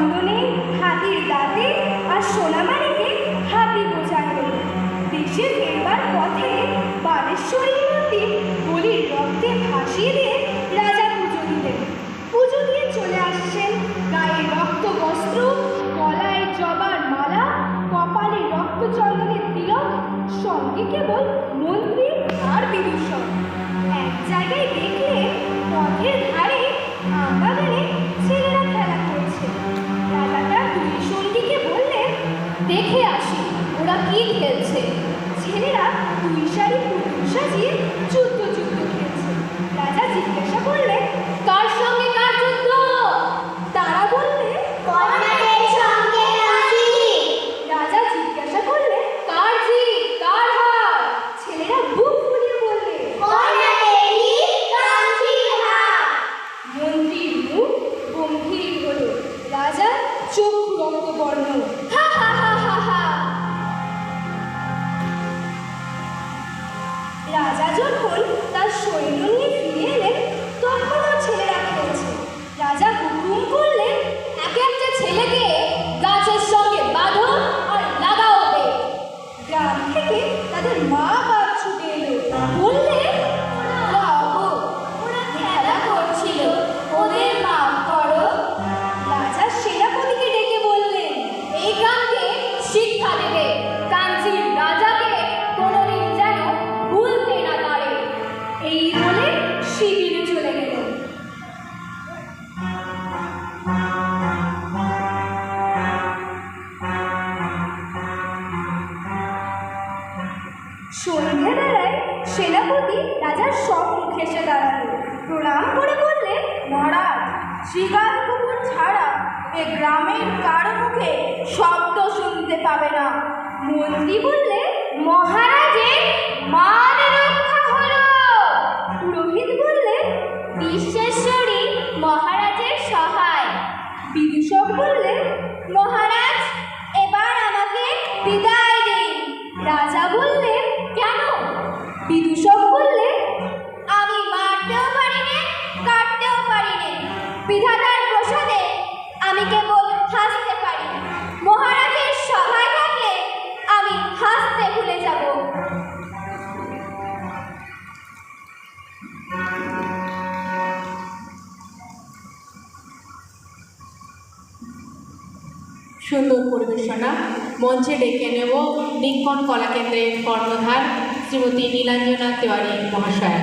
চন্দনে হাতির দাঁতে আর সোনামানিকে হাতি হল দেশে ফেরবার পথে বালেশ্বরী মন্দির বলির রক্তে ভাসিয়ে দিয়ে রাজা পুজো দিলেন। পুজো দিয়ে চলে আসছেন গায়ে রক্ত বস্ত্র, গলায় জবার মালা, কপালে রক্ত চন্দনের তিলক, সঙ্গে কেবল মন্ত্রী আর বিদূষক এক জায়গায় দেখলে পথের ধারে আমবাগানে খেলছে। ছেলেরা দুই পুতুল সাজিয়ে যুদ্ধ যুদ্ধ খেলছে। রাজা জিজ্ঞাসা করলেন, কার সঙ্গে কার যুদ্ধ? তারা বললে জিজ্ঞাসা ছেলেরা বুক গম্ভীর রাজা চোখ তার সৈন্য নিয়ে ফিরে এলেন সন্ধ্যেবেলায় সেনাপতি রাজার সম্মুখে এসে দাঁড়াল। প্রণাম করে বললে, মহারাজ শ্রীকান্ত কুকুর ছাড়া এ গ্রামের কারও মুখে শব্দ শুনতে পাবে না। মন্ত্রী বললে, মহারাজের মান রক্ষা হলো। পুরোহিত বললে, বিশ্বেশ্বরী, মহারাজের সহায়। বিদূষক বললে, মহারাজ সুন্দর পরিবেশনা। মঞ্চে ডেকে নেব লিঙ্কন কলাকেন্দ্রের কর্ণধার শ্রীমতী নীলাঞ্জনা তিওয়ারি মহাশয়া।